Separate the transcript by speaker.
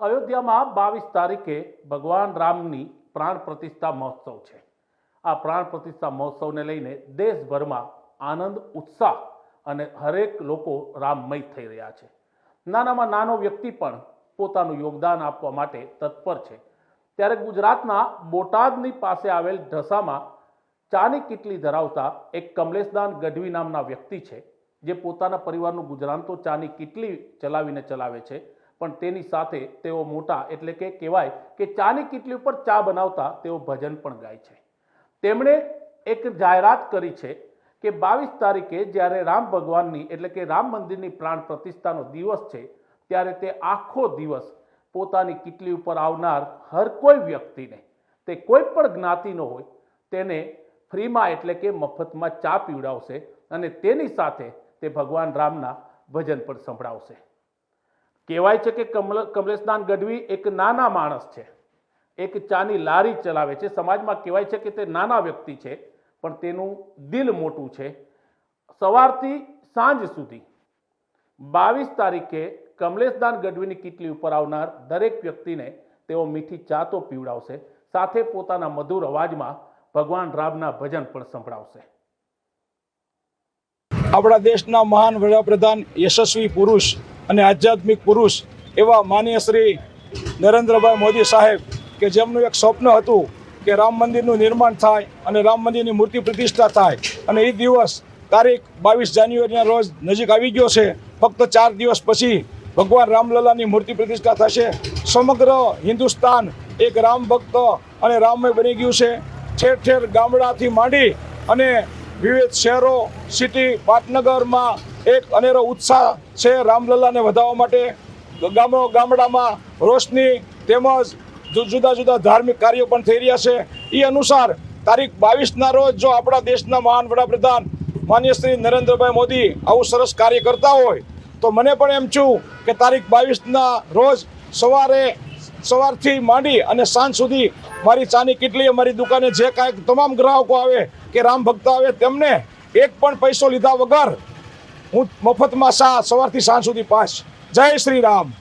Speaker 1: અયોધ્યામાં બાવીસ તારીખે ભગવાન રામની પ્રાણ પ્રતિષ્ઠા મહોત્સવ છે. આ પ્રાણ પ્રતિષ્ઠા મહોત્સવને લઈને દેશભરમાં આનંદ, ઉત્સાહ અને હરેક લોકો રામમય થઈ રહ્યા છે. નાનામાં નાનો વ્યક્તિ પણ પોતાનું યોગદાન આપવા માટે તત્પર છે. ત્યારે ગુજરાતના બોટાદની પાસે આવેલ ઢસામાં ચાની કીટલી ધરાવતા એક કમલેશદાન ગઢવી નામના વ્યક્તિ છે, જે પોતાના પરિવારનું ગુજરાન તો ચાની કીટલી ચલાવીને ચલાવે છે પણ તેની સાથે તેઓ મોટા એટલે કે કહેવાય કે ચાની કીટલી ઉપર ચા બનાવતા તેઓ ભજન પણ ગાય છે. તેમણે એક જાહેરાત કરી છે કે બાવીસ તારીખે જ્યારે રામ ભગવાનની એટલે કે રામ મંદિરની પ્રાણ પ્રતિષ્ઠાનો દિવસ છે, ત્યારે તે આખો દિવસ પોતાની કીટલી ઉપર આવનાર હર કોઈ વ્યક્તિને, તે કોઈ પણ જ્ઞાતિનો હોય, તેને ફ્રીમાં એટલે કે મફતમાં ચા પીવડાવશે અને તેની સાથે તે ભગવાન રામના ભજન પણ સંભળાવશે. કહેવાય છે કે કમલ, કમલેશદાન ગઢવી એક નાના માણસ છે. એક ચાની લારી ચલાવે છે. સમાજમાં કહેવાય છે કે તે નાના વ્યક્તિ છે, પણ તેનું દિલ મોટું છે. સવારથી સાંજ સુધી બાવીસ તારીખે કમલેશદાન ગઢવીની કીટલી ઉપર આવનાર દરેક વ્યક્તિને તેઓ મીઠી ચા તો પીવડાવશે, સાથે પોતાના મધુર અવાજમાં ભગવાન રામના ભજન પણ સંભળાવશે.
Speaker 2: આપણા દેશના મહાન વડાપ્રધાન યશસ્વી પુરુષ અને આધ્યાત્મિક પુરુષ એવા માનીય શ્રી નરેન્દ્રભાઈ મોદી સાહેબ કે જેમનું એક સ્વપ્ન હતું કે રામ મંદિરનું નિર્માણ થાય અને રામ મંદિરની મૂર્તિ પ્રતિષ્ઠા થાય. અને એ દિવસ તારીખ બાવીસ જાન્યુઆરીના રોજ નજીક આવી ગયો છે. ફક્ત ચાર દિવસ પછી ભગવાન રામલલાની મૂર્તિ પ્રતિષ્ઠા થશે. સમગ્ર હિન્દુસ્તાન એક રામ ભક્ત અને રામમય બની ગયું છે. ઠેર ઠેર ગામડાથી માંડી અને વિવિધ શહેરો સિટી પાટનગરમાં એક અનેરો ઉત્સાહ છે રામલલ્લાને વધાવવા માટે. ગામો, ગામડામાં રોશની તેમજ જુદા જુદા ધાર્મિક કાર્યો પણ થઈ રહ્યા છે. એ અનુસાર તારીખ બાવીસના રોજ જો આપણા દેશના મહાન વડાપ્રધાન માન્ય શ્રી નરેન્દ્રભાઈ મોદી આવું સરસ કાર્ય કરતા હોય, તો મને પણ એમ છું કે તારીખ બાવીસના રોજ સવારે સવારથી માંડી અને સાંજ સુધી મારી ચાની કેટલી મારી દુકાને જે કાંઈક તમામ ગ્રાહકો આવે કે રામ ભક્ત આવે, તેમને એક પણ પૈસો લીધા વગર હું મફતમાં સા સવારથી સાંજ સુધી પાસ. જય શ્રી રામ.